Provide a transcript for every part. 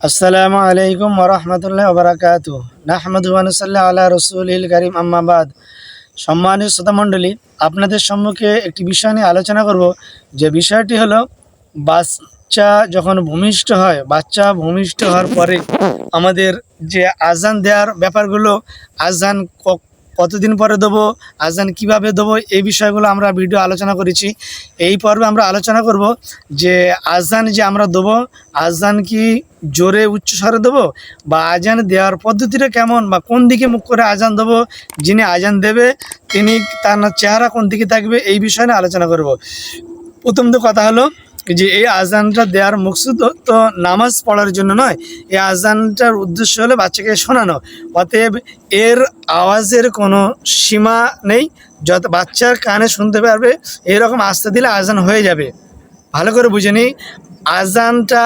আসসালামু আলাইকুম ওরহমতুল্লাহ ওবরাকাতু নাহমদু আনসাল্লাহ আল্লাহ রসুল করিম আম্মাবাদ সম্মানীয় শ্রোতামণ্ডলী আপনাদের সম্মুখে একটি বিষয় নিয়ে আলোচনা করব। যে বিষয়টি হলো, বাচ্চা যখন ভূমিষ্ঠ হয়, বাচ্চা ভূমিষ্ঠ হওয়ার পরে আমাদের যে আজান দেওয়ার ব্যাপারগুলো, আজান কতদিন পরে দেবো আজান কীভাবে দেবো, এই বিষয়গুলো আমরা ভিডিও আলোচনা করেছি। এই পর্বে আমরা আলোচনা করব যে আজান যে আমরা দেবো আজান কি জোরে উচ্চস্বরে দেবো, বা আজান দেওয়ার পদ্ধতিটা কেমন, বা কোন দিকে মুখ করে আজান দেবো, যিনি আজান দেবে, তিনি তার চেহারা কোন দিকে থাকবে, এই বিষয়ে আলোচনা করব। প্রথম তো কথা হলো যে এই আজানটা দেওয়ার মকসুদ তো নামাজ পড়ার জন্য নয়, এই আজানটার উদ্দেশ্য হলো বাচ্চাকে শোনানো। অতএব এর আওয়াজের কোনো সীমা নেই, যত বাচ্চার কানে শুনতে পারবে, এরকম আস্তে দিলে আজান হয়ে যাবে। ভালো করে বুঝে নিই, আজানটা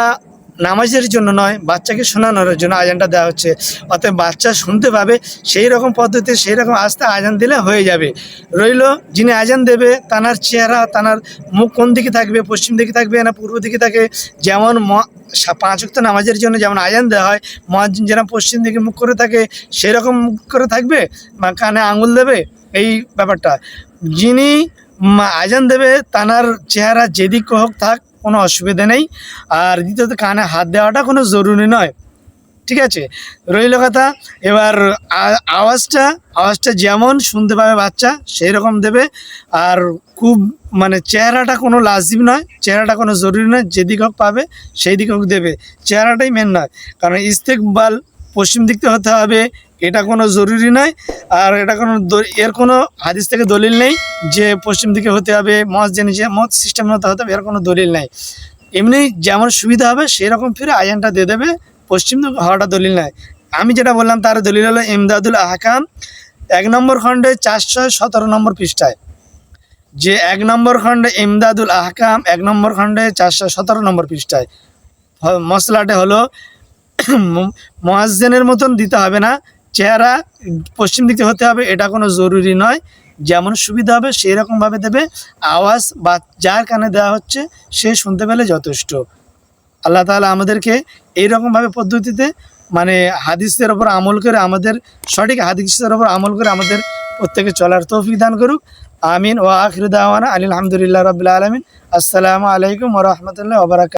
নামাজের জন্য নয়, বাচ্চাকে শোনানোর জন্য আজানটা দেওয়া হচ্ছে। অতএব বাচ্চা শুনতে পাবে, সেই রকম পদ্ধতি সেই রকম আস্তে আজান দিলে হয়ে যাবে। রইল, যিনি আজান দেবে, তানার চেহারা, তানার মুখ কোন দিকে থাকবে, পশ্চিম দিকে থাকবে না পূর্ব দিকে থাকে, যেমন পাঁচ ওয়াক্ত নামাজের জন্য যেমন আজান দেওয়া হয়, মহাজিন যেন পশ্চিম দিকে মুখ করে থাকে সেই রকম মুখ করে থাকবে, বা কানে আঙুল দেবে, এই ব্যাপারটা। যিনি আজান দেবে, তানার চেহারা যেদিক হোক থাক কোনো অসুবিধা নেই। আর দ্বিতীয়ত কানে হাত দেওয়াটা কোনো জরুরি নয়। ঠিক আছে? রইল কথা, এবার আওয়াজটা আওয়াজটা যেমন শুনতে পাবে বাচ্চা সেই রকম দেবে। আর খুব মানে চেহারাটা কোনো লাজিম নয়, চেহারাটা কোনো জরুরি নয় যেদিক হোক পাবে, সেই দিক হোক দেবে। চেহারাটাই মেন নয়। কারণ ইস্তেকবাল পশ্চিম দিক থেকে হতে হবে এটা কোনো জরুরি নয়। আর এটা কোনো এর কোনো হাদিস থেকে দলিল নেই যে পশ্চিম দিকে হতে হবে মত জেনে যে মত সিস্টেম হতে হতে হবে, এর কোনো দলিল নাই। এমনি যেমন সুবিধা হবে, সেরকম ফিরে আয়ানটা দিয়ে দেবে, পশ্চিম হওয়াটা দলিল নাই আমি যেটা বললাম, তার দলিল হলো ইমদাদুল আহকাম, এক নম্বর খণ্ডে চারশো সতেরো নম্বর পৃষ্ঠায়। যে এক নম্বর খণ্ডে ইমদাদুল আহকাম, এক নম্বর খণ্ডে চারশো সতেরো নম্বর পৃষ্ঠায়। মশলাটা হলো মহাজেনের মতন দিতে হবে না চেহারা পশ্চিম দিকে হতে হবে, এটা কোনো জরুরি নয়। যেমন সুবিধা হবে সেই রকমভাবে দেবে। আওয়াজ বা যার কানে দেওয়া হচ্ছে, সে শুনতে পেলে যথেষ্ট। আল্লাহ তাআলা আমাদেরকে এইরকমভাবে পদ্ধতিতে মানে হাদিসের ওপর আমল করে আমাদের, সঠিক হাদিসের ওপর আমল করে আমাদের প্রত্যেকে চলার তৌফিক দান করুক। আমিন। ও আখির দাওয়ানা আলহামদুলিল্লাহ রবিল্লা আলমিন। আসসালামু আলাইকুম ওরহমতুল্লাহ ওবরাকাত